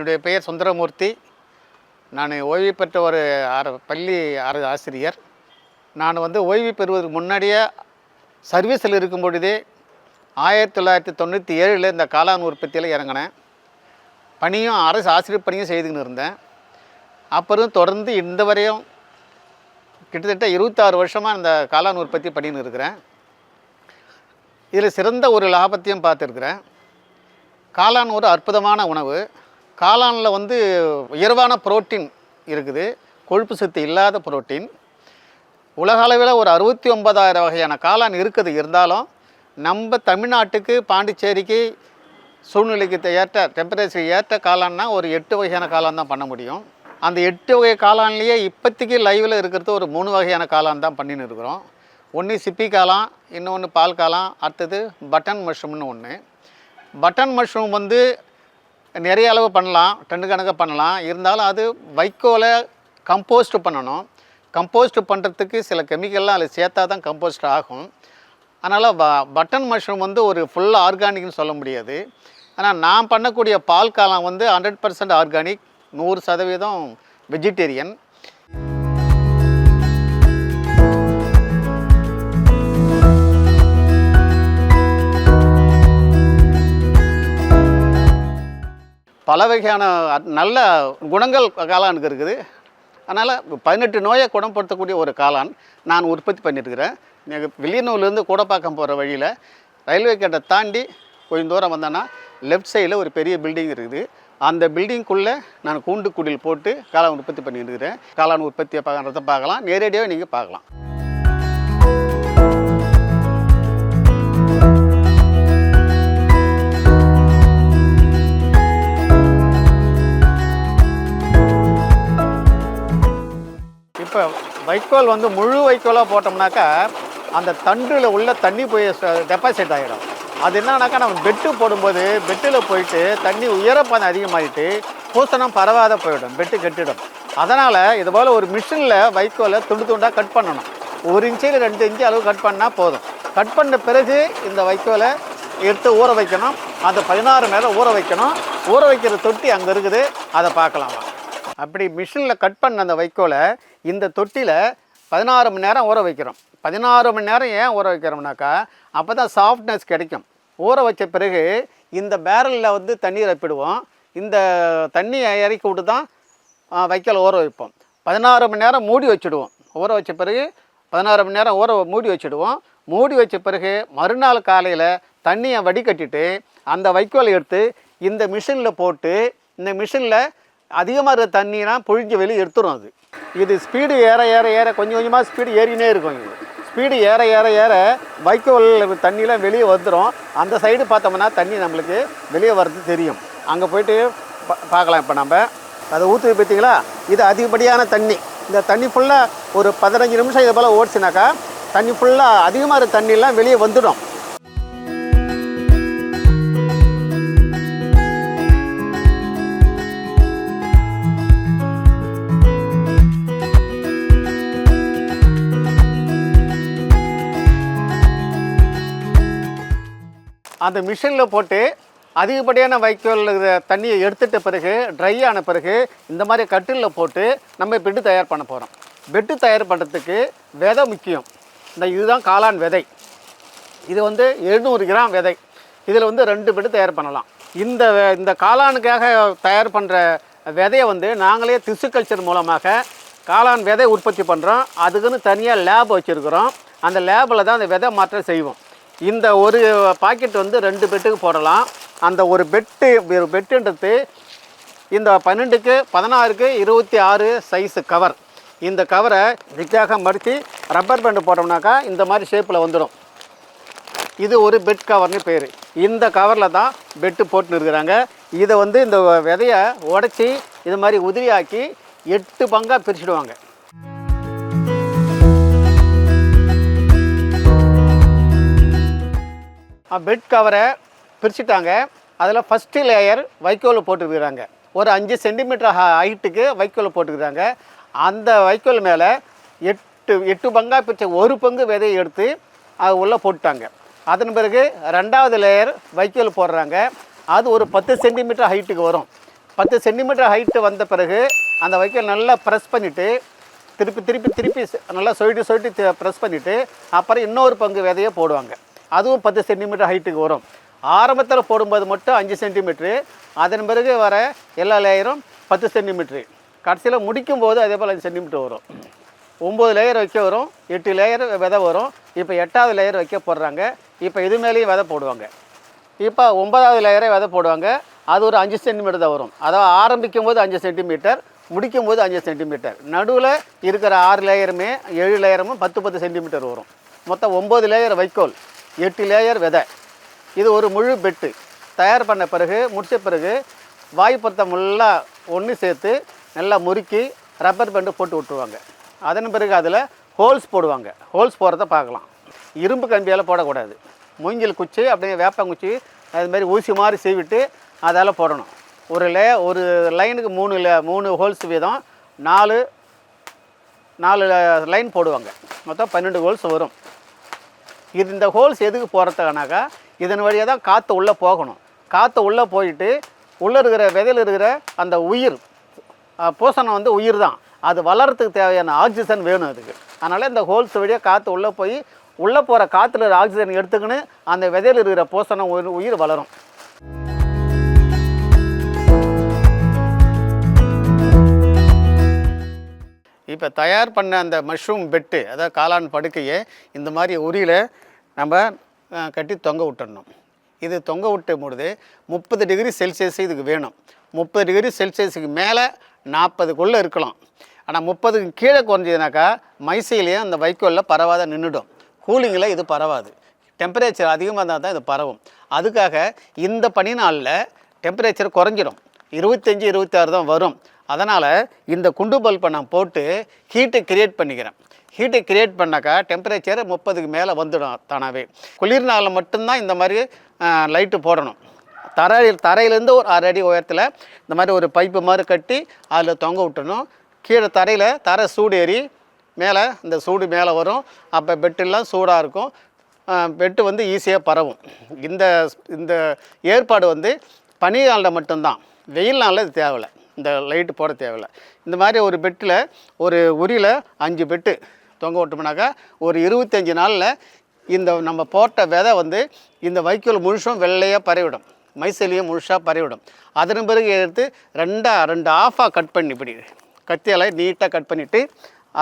என்னுடைய பெயர் சுந்தரமூர்த்தி. நான் ஓய்வு பெற்ற ஒரு அர பள்ளி ஆர ஆசிரியர். நான் வந்து ஓய்வு பெறுவதற்கு முன்னாடியே சர்வீஸில் இருக்கும் பொழுதே ஆயிரத்தி தொள்ளாயிரத்தி தொண்ணூற்றி ஏழில் இந்த காளான் உற்பத்தியில் இறங்கினேன். பணியும் அரசு ஆசிரியர் பணியும் செய்துக்கின்னு இருந்தேன். அப்புறம் தொடர்ந்து இந்த வரையும் கிட்டத்தட்ட இருபத்தாறு வருஷமாக இந்த காளான் உற்பத்தி பண்ணின்னு இருக்கிறேன். இதில் சிறந்த ஒரு லாபத்தையும் பார்த்துருக்குறேன். காளான் ஒரு அற்புதமான உணவு. காளானில் வந்து உயர்வான புரோட்டீன் இருக்குது. கொழுப்பு சத்து இல்லாத புரோட்டீன். உலக அளவில் ஒரு அறுபத்தி ஒன்பதாயிரம் வகையான காளான் இருக்குது. இருந்தாலும் நம்ம தமிழ்நாட்டுக்கு பாண்டிச்சேரிக்கு சூழ்நிலைக்கு ஏற்ற டெம்பரேச்சர் ஏற்ற காளான்னா ஒரு எட்டு வகையான காளான் தான் பண்ண முடியும். அந்த எட்டு வகை காளான்லேயே இப்போத்திக்கு லைவில் இருக்கிறது ஒரு மூணு வகையான காளான் தான் பண்ணின்னு இருக்கிறோம். ஒன்று சிப்பி காளான் இன்னொன்று பால் காளான் அடுத்தது பட்டன் மஷ்ரூம்னு ஒன்று பட்டன் மஷ்ரூம் வந்து நிறைய அளவு பண்ணலாம் டன்னு கணக்காக பண்ணலாம். இருந்தாலும் அது வைக்கோலை கம்போஸ்ட் பண்ணணும். கம்போஸ்ட் பண்ணுறதுக்கு சில கெமிக்கல்லாம் அதில் சேர்த்தா தான் கம்போஸ்ட் ஆகும். அதனால் வ பட்டன் மஷ்ரூம் வந்து ஒரு ஃபுல் ஆர்கானிக்னு சொல்ல முடியாது. ஆனால் நான் பண்ணக்கூடிய பால் காலம் வந்து ஹண்ட்ரட் பர்சன்ட் ஆர்கானிக் நூறு சதவீதம் வெஜிடேரியன் பல வகையான நல்ல குணங்கள் காளானுக்கு இருக்குது. அதனால் பதினெட்டு நோயை குணப்படுத்தக்கூடிய ஒரு காளான் நான் உற்பத்தி பண்ணியிருக்கிறேன். நீங்கள் வில்லியனூர்லேருந்து கூடப்பாக்கம் போகிற வழியில் ரயில்வே கேட்டை தாண்டி கொஞ்சம் தூரம் வந்தேன்னா லெஃப்ட் சைடில் ஒரு பெரிய பில்டிங் இருக்குது. அந்த பில்டிங்குள்ளே நான் கூண்டு குடில் போட்டு காளான் உற்பத்தி பண்ணிட்டு காளான் உற்பத்தியை பார்க்குறத பார்க்கலாம். நேரடியாகவே நீங்கள் பார்க்கலாம். இப்போ வைக்கோல் வந்து முழு வைக்கோலாக போட்டோம்னாக்கா அந்த தண்டில் உள்ள தண்ணி போய் டெபாசிட் ஆகிடும் அது என்னன்னாக்கா நம்ம பெட்டு போடும்போது பெட்டில் போயிட்டு தண்ணி உயரப்பதம் அதிகமாகிட்டு பூசணம் பரவாத போயிடும் பெட்டு கெட்டிடும். அதனால் இது போல் ஒரு மிஷினில் வைக்கோலை துண்டு துண்டாக கட் பண்ணணும். ஒரு இன்ச்சில் ரெண்டு இன்ச்சு அளவு கட் பண்ணால் போதும். கட் பண்ண பிறகு இந்த வைக்கோலை எடுத்து ஊற வைக்கணும். அந்த பதினாறு நேரம் ஊற வைக்கணும். ஊற வைக்கிற தொட்டி அங்கே இருக்குது. அதை பார்க்கலாம் அப்படி மிஷினில் கட் பண்ண அந்த வைக்கோலை இந்த தொட்டியில் பதினாறு மணி நேரம் ஊற வைக்கிறோம். பதினாறு மணி நேரம் ஏன் ஊற வைக்கிறோம்னாக்கா அப்போ தான் சாஃப்ட்னஸ் கிடைக்கும். ஊற வச்ச பிறகு இந்த பேரலில் வந்து தண்ணீர் அப்பிடுவோம். இந்த தண்ணியை இறக்கி விட்டு தான் ஆ, ஊற வைப்போம். பதினாறு மணி நேரம் மூடி வச்சுடுவோம். ஊற வச்ச பிறகு பதினாறு மணி நேரம் ஊற மூடி வச்சுடுவோம். மூடி வச்ச பிறகு மறுநாள் காலையில் தண்ணியை வடிகட்டிட்டு அந்த வைக்கோலை எடுத்து இந்த மிஷினில் போட்டு இந்த மிஷினில் அதிகமாக இருக்கிற தண்ணிலாம் புழிஞ்சு வெளியே எடுத்துரும் அது. இது ஸ்பீடு ஏற ஏற ஏற கொஞ்சம் கொஞ்சமாக ஸ்பீடு ஏறினே இருக்கும் இது. ஸ்பீடு ஏற ஏற ஏற வைக்கோல் தண்ணியெலாம் வெளியே வந்துடும் அந்த சைடு பார்த்தோம்னா தண்ணி நம்மளுக்கு வெளியே வர்றது தெரியும். அங்கே போயிட்டு பா- பார்க்கலாம் இப்போ நம்ம அதை ஊற்றுது பார்த்தீங்களா? இது அதிகப்படியான தண்ணி. இந்த தண்ணி ஃபுல்லாக ஒரு பதினஞ்சு நிமிஷம் இதை போல் ஓடிச்சுனாக்கா தண்ணி ஃபுல்லாக அதிகமாக இருக்கிற தண்ணியெலாம் வெளியே வந்துடும். அந்த மிஷினில் போட்டு அதிகப்படியான வைக்கோல் தண்ணியை எடுத்துட்ட பிறகு ட்ரை ஆன பிறகு இந்த மாதிரி கட்டிலில் போட்டு நம்ம பெட்டு தயார் பண்ண போகிறோம் பெட்டு தயார் பண்ணுறதுக்கு விதை முக்கியம். இந்த இதுதான் காளான் விதை. இது வந்து எழுநூறு கிராம் விதை. இதில் வந்து ரெண்டு பெட்டு தயார் பண்ணலாம். இந்த இந்த காளானுக்காக தயார் பண்ணுற விதையை வந்து நாங்களே திசு கல்ச்சர் மூலமாக காளான் விதை உற்பத்தி பண்ணுறோம் அதுக்குன்னு தனியாக லேப் வச்சுருக்குறோம். அந்த லேபில் தான் அந்த விதை மாற்றம் செய்வோம். இந்த ஒரு பாக்கெட் வந்து ரெண்டு பெட்டுக்கு போடலாம். அந்த ஒரு பெட்டு ஒரு பெட்டுன்றது இந்த பன்னெண்டுக்கு பதினாறுக்கு இருபத்தி ஆறு சைஸு கவர் இந்த கவரை வித்தியாக மடித்து ரப்பர் பேண்டு போட்டோம்னாக்கா இந்த மாதிரி ஷேப்பில் வந்துடும். இது ஒரு பெட் கவர்னு பேர். இந்த கவரில் தான் பெட்டு போட்டுன்னு இருக்கிறாங்க. இதை வந்து இந்த விதையை உடச்சி இது மாதிரி உதிரியாக்கி எட்டு பங்காக பிரிச்சுடுவாங்க. பெட் கவரை பிரிச்சுட்டாங்க. அதில் ஃபஸ்ட்டு லேயர் வைக்கோல் போட்டுருக்குறாங்க. ஒரு அஞ்சு சென்டிமீட்டர் ஹைட்டுக்கு வைக்கோல் போட்டுக்கிறாங்க அந்த வைக்கோல் மேலே எட்டு எட்டு பங்காக பிரித்த ஒரு பங்கு விதையை எடுத்து அது உள்ளே போட்டுட்டாங்க. அதன் பிறகு ரெண்டாவது லேயர் வைக்கோல் போடுறாங்க. அது ஒரு பத்து சென்டிமீட்டர் ஹைட்டுக்கு வரும். பத்து சென்டிமீட்டர் ஹைட்டு வந்த பிறகு அந்த வைக்கோல் நல்லா ப்ரெஸ் பண்ணிவிட்டு திருப்பி திருப்பி திருப்பி ச- நல்லா சொயிட்டு சொயிட்டு ப்ரெஸ் பண்ணிவிட்டு அப்புறம் இன்னொரு பங்கு விதையை போடுவாங்க. அதுவும் பத்து சென்டிமீட்டர் ஹைட்டுக்கு வரும். ஆரம்பத்தில் போடும்போது மட்டும் அஞ்சு சென்டிமீட்ரு அதன் பிறகு வர எல்லா லேயரும் பத்து சென்டிமீட்ரு கடைசியில் முடிக்கும் போது அதே போல் அஞ்சு சென்டிமீட்டர் வரும். ஒம்பது லேயர் வைக்க வரும். எட்டு லேயர் விதை வரும். இப்போ எட்டாவது லேயர் வைக்க போடுறாங்க. இப்போ இது மேலேயும் விதை போடுவாங்க. இப்போ ஒன்பதாவது லேயரே விதை போடுவாங்க. அது ஒரு அஞ்சு சென்டிமீட்டர் தான் வரும். அதாவது ஆரம்பிக்கும் போது அஞ்சு சென்டிமீட்டர் முடிக்கும் போது அஞ்சு சென்டிமீட்டர். நடுவில் இருக்கிற ஆறு லேயருமே ஏழு லேயருமே பத்து பத்து சென்டிமீட்டர் வரும். மொத்தம் ஒம்பது லேயர் வைக்கோல். எட்டு லேயர் விதை. இது ஒரு முழு பெட்டு தயார் பண்ண பிறகு முடிச்ச பிறகு வாய்ப்பத்தம் ஃபுல்லாக ஒன்று சேர்த்து நல்லா முறுக்கி ரப்பர் பேண்டு போட்டு விட்டுருவாங்க. அதன் பிறகு அதில் ஹோல்ஸ் போடுவாங்க. ஹோல்ஸ் போடுறத பார்க்கலாம். இரும்பு கம்பியால் போடக்கூடாது. மூங்கில் குச்சி அப்படியே வேப்பங்குச்சி அது மாதிரி ஊசி மாதிரி செய்விட்டு அதால் போடணும். ஒரு லே ஒரு லைனுக்கு மூணு லே மூணு ஹோல்ஸ் வீதம் நாலு நாலு லைன் போடுவாங்க. மொத்தம் பன்னெண்டு ஹோல்ஸ் வரும். இது இந்த ஹோல்ஸ் எதுக்கு போகிறதுக்கானாக்கா இதன் வழியாக தான் காற்று உள்ளே போகணும். காற்று உள்ளே போயிட்டு உள்ளே இருக்கிற விதையில் இருக்கிற அந்த உயிர் போஷணம் பூசணம் வந்து உயிர் தான். அது வளர்கிறதுக்கு தேவையான ஆக்சிஜன் வேணும் அதுக்கு. அதனால் இந்த ஹோல்ஸ் வழியாக காற்று உள்ளே போய் உள்ளே போகிற காற்றுல இருக்கிற ஆக்சிஜன் எடுத்துக்கின்னு அந்த விதையில் இருக்கிற பூசணம் உயிர் உயிர் வளரும். இப்போ தயார் பண்ண அந்த மஷ்ரூம் பெட்டு அதாவது காளான் படுக்கையை இந்த மாதிரி உரியில் நம்ம கட்டி தொங்க விட்டுடணும் இது தொங்க விட்டும் பொழுது முப்பது டிகிரி செல்சியஸ் இதுக்கு வேணும். முப்பது டிகிரி செல்சியஸுக்கு மேலே நாற்பதுக்குள்ளே இருக்கலாம். ஆனால் முப்பதுக்கு கீழே குறைஞ்சதுனாக்கா மைசையிலையும் அந்த வைக்கோலில் பரவாத நின்றுடும் கூலிங்கில் இது பரவாது. டெம்பரேச்சர் அதிகமாக இருந்தால் தான் இது பரவும். அதுக்காக இந்த பனி நாளில் டெம்பரேச்சர் குறைஞ்சிடும் இருபத்தஞ்சி இருபத்தாறு தான் வரும். அதனால் இந்த குண்டு பல்பை நான் போட்டு ஹீட்டை கிரியேட் பண்ணிக்கிறேன். ஹீட்டை கிரியேட் பண்ணாக்கா டெம்பரேச்சர் முப்பதுக்கு மேலே வந்துடும் தானாகவே குளிர் நாளில் மட்டும்தான் இந்த மாதிரி லைட்டு போடணும். தரையில் தரையிலேருந்து ஒரு அரை அடி உயரத்தில் இந்த மாதிரி ஒரு பைப்பு மாதிரி கட்டி அதில் தொங்க விட்டணும் கீழே தரையில் தரை சூடு ஏறி மேலே இந்த சூடு மேலே வரும். அப்போ பெட்டெல்லாம் சூடாக இருக்கும். பெட்டு வந்து ஈஸியாக பரவும். இந்த இந்த ஏற்பாடு வந்து பனி நாளில் மட்டும்தான். வெயில் நாளில் இது தேவையில்லை. இந்த லைட்டு போட தேவையில்ல. இந்த மாதிரி ஒரு பெட்டில் ஒரு உரியில் அஞ்சு பெட்டு தொங்க விட்டோம்னாக்கா ஒரு இருபத்தஞ்சி நாளில் இந்த நம்ம போட்ட விதை வந்து இந்த வைக்கோல் முழுசும் வெள்ளையாக பரவிடும். மைசெலியும் முழுசாக பரவிடும். அதன் பிறகு எடுத்து ரெண்டாக ரெண்டு ஆஃபாக கட் பண்ணி இப்படி கத்தியால் நீட்டாக கட் பண்ணிவிட்டு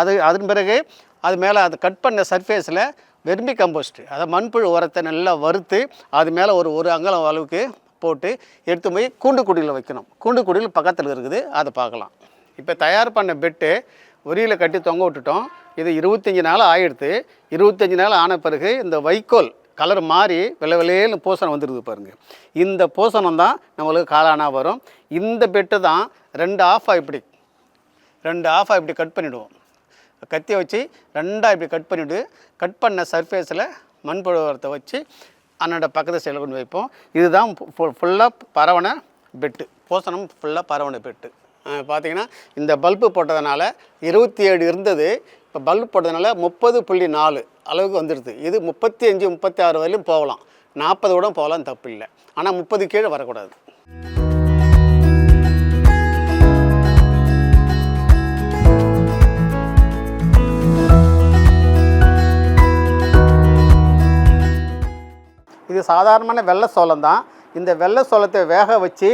அது அதன் பிறகு அது மேலே அது கட் பண்ண சர்ஃபேஸில் வெர்மி கம்போஸ்ட் அதை மண்புழு உரத்தை நல்லா வறுத்து அது மேலே ஒரு ஒரு அங்கலம் அளவுக்கு போட்டு எடுத்து போய் கூண்டு குடியில் வைக்கணும். கூண்டு குடியில் பக்கத்தில் இருக்குது அதை பார்க்கலாம். இப்போ தயார் பண்ண பெட்டு உரியில் கட்டி தொங்க விட்டுட்டோம். இது இருபத்தஞ்சி நாள் ஆயிடுத்து. இருபத்தஞ்சி நாள் ஆன பிறகு இந்த வைக்கோல் கலர் மாறி வெள்ளை வெள்ளையேன்னு பூசணம் வந்துடுது பாருங்கள் இந்த பூசணம் தான் நம்மளுக்கு காலானாக வரும். இந்த பெட்டு தான் ரெண்டு ஆஃபாக இப்படி ரெண்டு ஆஃபாக இப்படி கட் பண்ணிவிடுவோம் கத்தியை வச்சு ரெண்டாக இப்படி கட் பண்ணிவிட்டு கட் பண்ண சர்ஃபேஸில் மண்புழுவரத்தை வச்சு அன்னோட பக்கத்து சைடில் கொண்டு வைப்போம். இதுதான் ஃபுல்லாக பரவன பெட்டு பூசணம் ஃபுல்லாக பரவன பெட்டு பார்த்தீங்கன்னா இந்த பல்பு போட்டதுனால இருபத்தி ஏழு இருந்தது. இப்போ பல்பு போட்டதுனால முப்பது புள்ளி நாலு அளவுக்கு வந்துடுது இது முப்பத்தி அஞ்சு முப்பத்தி ஆறு வரையிலும் போகலாம். நாற்பது கூட போகலாம் தப்பு இல்லை ஆனால் முப்பது கீழே வரக்கூடாது. இது சாதாரணமான வெள்ளை சோளம் தான். இந்த வெள்ளை சோளத்தை வேக வச்சு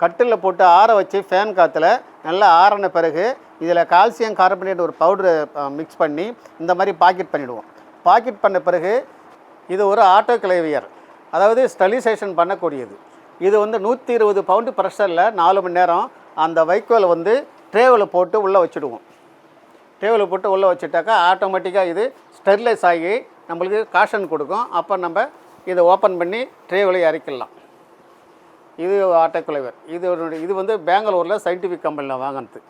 கட்டில் போட்டு ஆற வச்சு ஃபேன் காற்றுல நல்லா ஆறின பிறகு இதில் கால்சியம் கார்பனேட் ஒரு பவுடரு மிக்ஸ் பண்ணி இந்த மாதிரி பாக்கெட் பண்ணிவிடுவோம் பாக்கெட் பண்ண பிறகு இது ஒரு ஆட்டோ கிளேவியர் அதாவது ஸ்டெலிசேஷன் பண்ணக்கூடியது. இது வந்து நூற்றி இருபது பவுண்டு ப்ரெஷரில் நாலு மணி நேரம் அந்த வைக்கோலை வந்து ட்ரேவில் போட்டு உள்ளே வச்சுடுவோம். ட்ரேவில் போட்டு உள்ளே வச்சுட்டாக்கா ஆட்டோமேட்டிக்காக இது ஸ்டெர்லைஸ் ஆகி நம்மளுக்கு காஷன் கொடுக்கும். அப்போ நம்ம இதை ஓப்பன் பண்ணி ட்ரேவில் இறக்கிடலாம். இது ஆட்டோகுலைவர் இது இது வந்து பெங்களூரில் சயின்டிஃபிக் கம்பெனியில் வாங்கினது.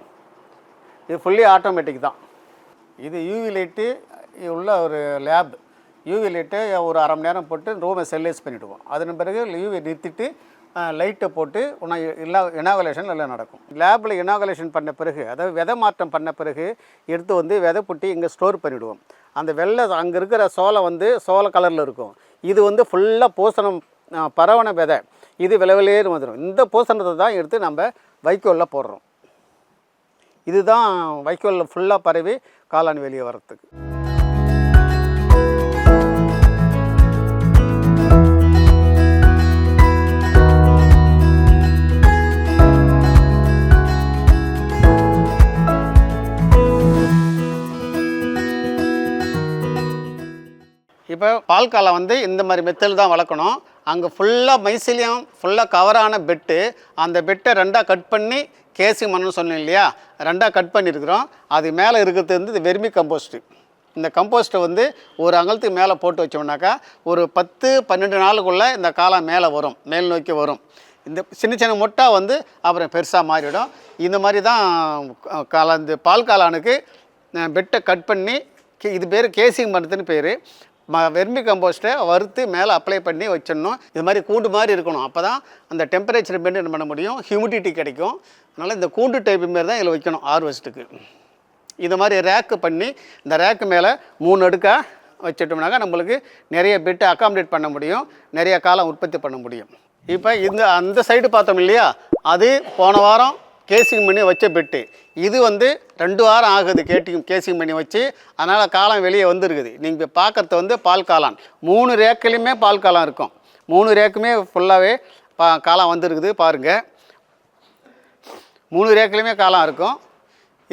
இது ஃபுல்லி ஆட்டோமேட்டிக் தான். இது யூவி லைட்டு உள்ள ஒரு லேப் யூவி லைட்டை ஒரு அரை மணி நேரம் போட்டு ரூமை செல்லைஸ் பண்ணிவிடுவோம் அதன் பிறகு யூவி நிறுத்திட்டு லைட்டை போட்டு உன்னை இல்லா இனாகுலேஷன் எல்லாம் நடக்கும். லேபில் இனாகுலேஷன் பண்ண பிறகு அதாவது விதை மாற்றம் பண்ண பிறகு எடுத்து வந்து விதை புட்டி இங்கே ஸ்டோர் பண்ணிவிடுவோம் அந்த வெள்ளை அங்கே இருக்கிற சோளம் வந்து சோள கலரில் இருக்கும். இது வந்து ஃபுல்லாக பூசணம் பரவண விதை. இது விளவிலேன்னு வந்துடும் இந்த பூசணத்தை தான் எடுத்து நம்ம வைக்கோலில் போடுறோம். இதுதான் வைக்கோலில் ஃபுல்லாக பரவி காளான் வெளியே வர்றதுக்கு. இப்போ பால்காலை வந்து இந்த மாதிரி மெத்தல் தான் வளர்க்கணும். அங்கே ஃபுல்லாக மைசிலியம் ஃபுல்லாக கவரான பெட்டு அந்த பெட்டை ரெண்டாக கட் பண்ணி கேசி மண்ணுன்னு சொன்னேன் இல்லையா? ரெண்டாக கட் பண்ணியிருக்கிறோம் அது மேலே இருக்கிறது வந்து இது வெர்மி கம்போஸ்ட்டு இந்த கம்போஸ்ட்டை வந்து ஒரு அகலத்துக்கு மேலே போட்டு வச்சோம்னாக்கா ஒரு பத்து பன்னெண்டு நாளுக்குள்ளே இந்த காலம் மேலே வரும். மேல் நோக்கி வரும். இந்த சின்ன சின்ன முட்டை வந்து அப்புறம் பெருசாக மாறிடும். இந்த மாதிரி தான் கால இந்த பால் காளானுக்கு பெட்டை கட் பண்ணி கே- இது பேர் கேசிங் மரத்துன்னு பேர். ம வெர்மி கம்போஸ்ட்டை வறுத்து மேலே அப்ளை பண்ணி வச்சிடணும். இது மாதிரி கூண்டு மாதிரி இருக்கணும். அப்போ தான் அந்த டெம்பரேச்சர் மெயின்டைன் பண்ண முடியும்? ஹியூமிடிட்டி கிடைக்கும். அதனால் இந்த கூண்டு டைப் மாரி தான் இதில் வைக்கணும் ஹார்வெஸ்ட்டுக்கு இது மாதிரி ரேக்கு பண்ணி இந்த ரேக்கு மேலே மூணு அடுக்காக வச்சுட்டோம்னாக்கா நம்மளுக்கு நிறைய பெட்டு அக்காமடேட் பண்ண முடியும். நிறைய காலம் உற்பத்தி பண்ண முடியும். இப்போ இந்த அந்த சைடு பார்த்தோம் இல்லையா? அது போன வாரம் கேசிங் பண்ணி வச்ச பெட்டு இது வந்து ரெண்டு வாரம் ஆகுது கேட்டிங் கேசிங் பண்ணி வச்சு. அதனால் காலம் வெளியே வந்துருக்குது. நீங்கள் பார்க்குறது வந்து பால் காளான். மூணு ரேக்கிலையுமே பால் காளான் இருக்கும். மூணு ரேக்குமே ஃபுல்லாகவே பா காளான் வந்துருக்குது பாருங்கள் மூணு ரேக்கிலையுமே காளான் இருக்கும்.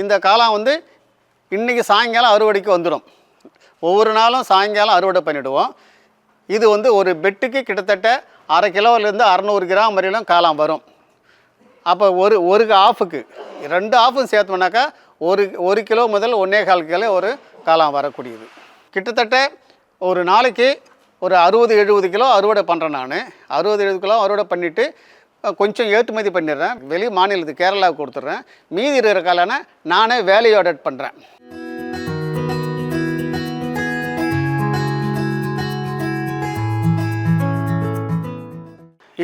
இந்த காளான் வந்து இன்றைக்கி சாயங்காலம் அறுவடைக்கு வந்துடும் ஒவ்வொரு நாளும் சாயங்காலம் அறுவடை பண்ணிவிடுவோம் இது வந்து ஒரு பெட்டுக்கு கிட்டத்தட்ட அரை கிலோவிலேருந்து அறநூறு கிராம் வரையிலும் காளான் வரும். அப்போ ஒரு ஒரு ஆஃபுக்கு ரெண்டு ஆஃபும் சேர்த்தோம்னாக்கா ஒரு ஒரு கிலோ முதல் ஒன்றே கால் கிலோ ஒரு காலம் வரக்கூடியது. கிட்டத்தட்ட ஒரு நாளைக்கு ஒரு அறுபது எழுபது கிலோ அறுவடை பண்ணுறேன் நான். அறுபது எழுபது கிலோ அறுவடை பண்ணிவிட்டு கொஞ்சம் ஏற்றுமதி பண்ணிடுறேன். வெளி மாநிலத்துக்கு கேரளாவுக்கு கொடுத்துட்றேன். மீதி இருக்கிற காலான நானே வேலையை ஆடட் பண்ணுறேன்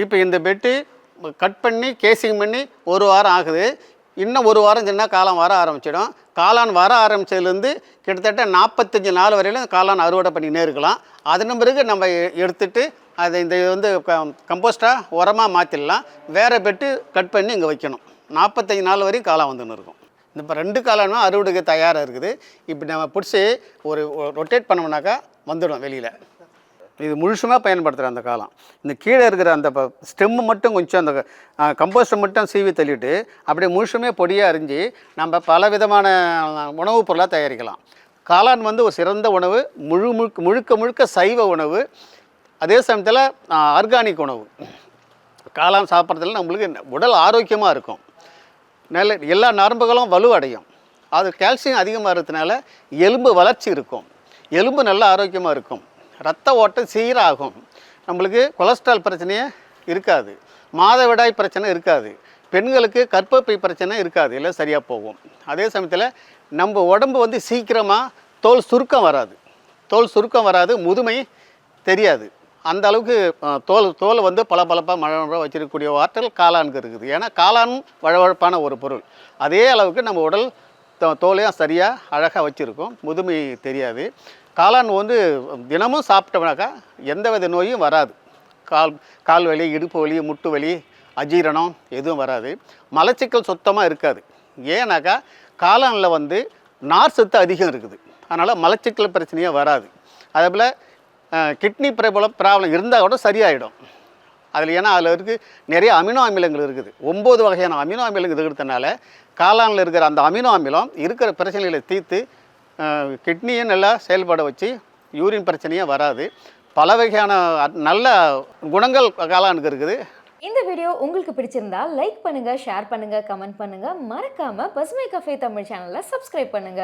இப்போ இந்த பெட்டு கட் பண்ணி கேசிங் பண்ணி ஒரு வாரம் ஆகுது. இன்னும் ஒரு வாரம் சொன்னால் காளான் வர ஆரம்பிச்சிடும். காளான் வர ஆரம்பிச்சதுலேருந்து கிட்டத்தட்ட நாற்பத்தஞ்சு நாள் வரையிலும் காளான் அறுவடை பண்ணினே இருக்கலாம். அதன் பிறகு நம்ம எடுத்துட்டு அதை இந்த வந்து கம்போஸ்டாக உரமாக மாற்றிடலாம் வேறு பெட்டு கட் பண்ணி இங்கே வைக்கணும். நாற்பத்தஞ்சு நாள் வரையும் காளான் வந்துன்னு இருக்கும். இந்த இப்போ ரெண்டு காளானும் அறுவடைக்கு தயாராக இருக்குது. இப்படி நம்ம பிடிச்சி ஒரு ரொட்டேட் பண்ணோம்னாக்கா வந்துடும் வெளியில். இது முழுசுமாக பயன்படுத்துகிற அந்த காலம் இந்த கீழே இருக்கிற அந்த ஸ்டெம்மு மட்டும் கொஞ்சம் அந்த கம்போஸ்டை மட்டும் சீவி தள்ளிட்டு அப்படியே முழுசுமே பொடியாக அரிஞ்சு நம்ம பல விதமான உணவுப் பொருளாக தயாரிக்கலாம். காளான் வந்து ஒரு சிறந்த உணவு முழு முழுக்க முழுக்க முழுக்க சைவ உணவு அதே சமயத்தில் ஆர்கானிக் உணவு. காளான் சாப்பிட்றதுல நம்மளுக்கு உடல் ஆரோக்கியமாக இருக்கும். நல்ல எல்லா நரம்புகளும் வலுவடையும் அது கால்சியம் அதிகமாக இருக்கிறதுனால எலும்பு வளர்ச்சி இருக்கும். எலும்பு நல்ல ஆரோக்கியமாக இருக்கும். ரத்த ஓட்டம் சீராகும். நம்மளுக்கு கொலஸ்ட்ரால் பிரச்சனையே இருக்காது. மாதவிடாய் பிரச்சனை இருக்காது. பெண்களுக்கு கற்பப்பை பிரச்சனை இருக்காது. இல்லை சரியாக போகும். அதே சமயத்தில் நம்ம உடம்பு வந்து சீக்கிரமாக தோல் சுருக்கம் வராது. தோல் சுருக்கம் வராது முதுமை தெரியாது. அந்த அளவுக்கு தோல் தோலை வந்து பளபளப்பாக மழை மழை வச்சிருக்கக்கூடிய ஆற்றல் காளானுக்கு இருக்குது. ஏன்னா காளான் வழவழப்பான ஒரு பொருள். அதே அளவுக்கு நம்ம உடல் தோ- தோலையும் சரியாக அழகாக வச்சுருக்கோம். முதுமை தெரியாது. காளான் வந்து தினமும் சாப்பிட்டோம்னாக்கா எந்த வித நோயும் வராது. கால் கால் வலி இடுப்பு வலி முட்டு வலி அஜீரணம் எதுவும் வராது. மலச்சிக்கல் சுத்தமாக இருக்காது. ஏன்னாக்கா காளானில் வந்து நார் சத்து அதிகம் இருக்குது. அதனால் மலச்சிக்கல் பிரச்சனையே வராது. அதே போல் கிட்னி பிரபலம் ப்ராப்ளம் இருந்தால் கூட சரியாயிடும். அதில் ஏன்னா அதில் இருக்கு நிறைய அமினோ அமிலங்கள் இருக்குது. ஒம்பது வகையான அமினோ அமிலங்கள் இருக்கிறதுனால காளானில் இருக்கிற அந்த அமினோ அமிலம் இருக்கிற பிரச்சனைகளை தீர்த்து கிட்னியை நல்லா செயல்பட வச்சு யூரின் பிரச்சனையே வராது. பல வகையான நல்ல குணங்கள் காளானுக்கு இருக்குது. இந்த வீடியோ உங்களுக்கு பிடிச்சிருந்தா லைக் பண்ணுங்க ஷேர் பண்ணுங்க கமெண்ட் பண்ணுங்க. மறக்காம பசுமை கஃபே தமிழ் சேனலை சப்ஸ்கிரைப் பண்ணுங்க.